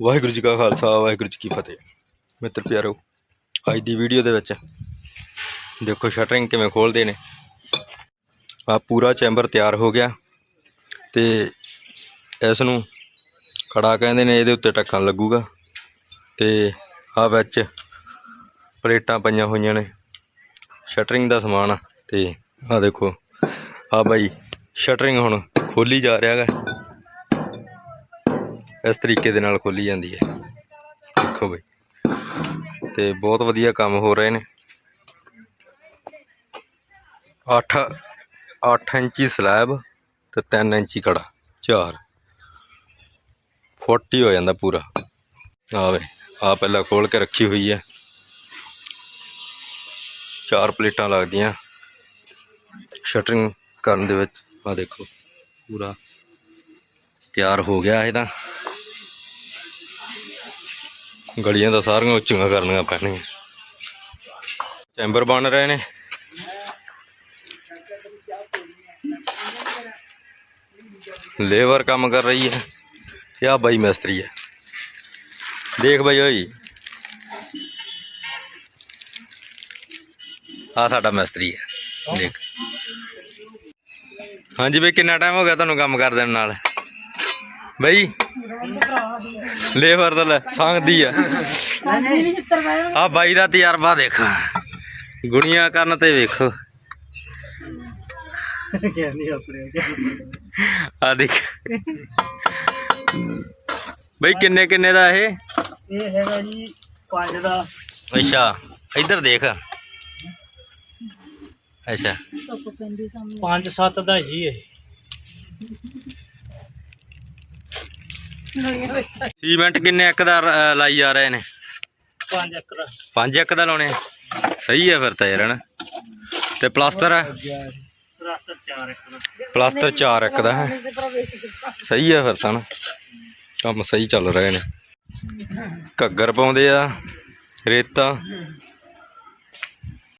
ਵਾਹਿਗੁਰੂ ਜੀ ਕਾ ਖਾਲਸਾ, ਵਾਹਿਗੁਰੂ ਜੀ ਕੀ ਫਤਿਹ। ਮਿੱਤਰ ਪਿਆਰੋ, ਅੱਜ ਦੀ ਵੀਡੀਓ ਦੇ ਵਿੱਚ ਦੇਖੋ ਸ਼ਟਰਿੰਗ ਕਿਵੇਂ ਖੋਲਦੇ ਨੇ। ਆ ਪੂਰਾ ਚੈਂਬਰ ਤਿਆਰ ਹੋ ਗਿਆ ਤੇ ਇਸ ਨੂੰ ਖੜਾ ਕਹਿੰਦੇ ਨੇ, ਇਹਦੇ ਉੱਤੇ ਢੱਕਣ ਲੱਗੂਗਾ। ਤੇ ਆ ਵਿੱਚ ਪਲੇਟਾਂ ਪਈਆਂ ਹੋਈਆਂ ਨੇ ਸ਼ਟਰਿੰਗ ਦਾ ਸਮਾਨ ਆ। ਤੇ ਆ ਦੇਖੋ, ਆ ਬਾਈ ਸ਼ਟਰਿੰਗ ਹੁਣ ਖੋਲੀ ਜਾ ਰਿਹਾ ਹੈਗਾ। ਇਸ ਤਰੀਕੇ ਦੇ ਨਾਲ ਖੋਲੀ ਜਾਂਦੀ ਹੈ। ਦੇਖੋ ਬਈ। ਤੇ ਬਹੁਤ ਵਧੀਆ ਕੰਮ ਹੋ ਰਹੇ ਨੇ। 8 8 ਇੰਚੀ ਸਲੈਬ ਤੇ 3 ਇੰਚੀ ਕੜਾ, ਚਾਰ। 40 ਹੋ ਜਾਂਦਾ ਪੂਰਾ। ਆਵੇ ਆ ਪਹਿਲਾਂ ਖੋਲ ਕੇ ਰੱਖੀ ਹੋਈ ਹੈ। ਚਾਰ ਪਲੇਟਾਂ ਲੱਗਦੀਆਂ। ਸ਼ਟਰਿੰਗ ਕਰਨ ਦੇ ਵਿੱਚ, ਆ ਦੇਖੋ। ਪੂਰਾ ਤਿਆਰ ਹੋ ਗਿਆ ਇਹਦਾ। ਗਲੀਆਂ ਤਾਂ ਸਾਰੀਆਂ ਉੱਚੀਆਂ ਕਰਨੀਆਂ ਪੈਣੀਆਂ। ਚੈਂਬਰ ਬਣ ਰਹੇ ਨੇ। ਲੇਬਰ ਕੰਮ ਕਰ ਰਹੀ ਹੈ। ਤੇ ਬਾਈ ਮਿਸਤਰੀ ਹੈ। ਦੇਖ ਬਾਈ ਓਏ। ਆ ਸਾਡਾ ਮਿਸਤਰੀ ਹੈ। ਦੇਖ। ਹਾਂਜੀ ਬਈ, ਕਿੰਨਾ ਟਾਈਮ ਹੋ ਗਿਆ ਤੁਹਾਨੂੰ ਕੰਮ ਕਰਦੇ ਨੂੰ ਨਾਲ? ਬਈ। ਲੇਬਰ ਦਾ ਲੈ ਸੰਗਦੀ ਆ। ਆ ਬਾਈ ਦਾ ਤਜਰਬਾ ਦੇਖੋ। ਗੁਣੀਆਂ ਕਰਨ ਤੇ ਵੇਖੋ। ਆ ਦੇਖ। ਬਈ ਕਿੰਨੇ ਕਿੰਨੇ ਦਾ ਇਹ? ਇਹ ਹੈਗਾ ਜੀ 5 ਦਾ ਅੱਛਾ, ਇੱਧਰ ਦੇਖ। ਅੱਛਾ। 5 7 ਦਾ ਜੀ ਇਹ। ਸੀਮੈਂਟ ਕਿੰਨੇ ਇੱਕ ਦਾ ਅ, ਲਾਈ ਜਾ ਰਹੇ ਨੇ? 5 ਏਕੜ ਦਾ। ਪੰਜ ਇੱਕ ਦਾ ਲਾਉਣੇ। ਆ? ਸਹੀ ਹੈ ਫਿਰ ਤਾਂ ਯਾਰ ਹਨਾ? ਤੇ ਪਲਾਸਟਰ ਹੈ ਰਾਸਤਾ 4 ਏਕੜ ਦਾ। ਪਲਾਸਟਰ 4 ਇੱਕ ਦਾ ਹੈ? ਸਹੀ ਹੈ ਫਿਰ ਤਾਂ ਨਾ ਕੰਮ ਸਹੀ ਚੱਲ ਰਹੇ ਨੇ। ਘੱਗਰ ਪਾਉਂਦੇ ਆ ਰੇਤਾ।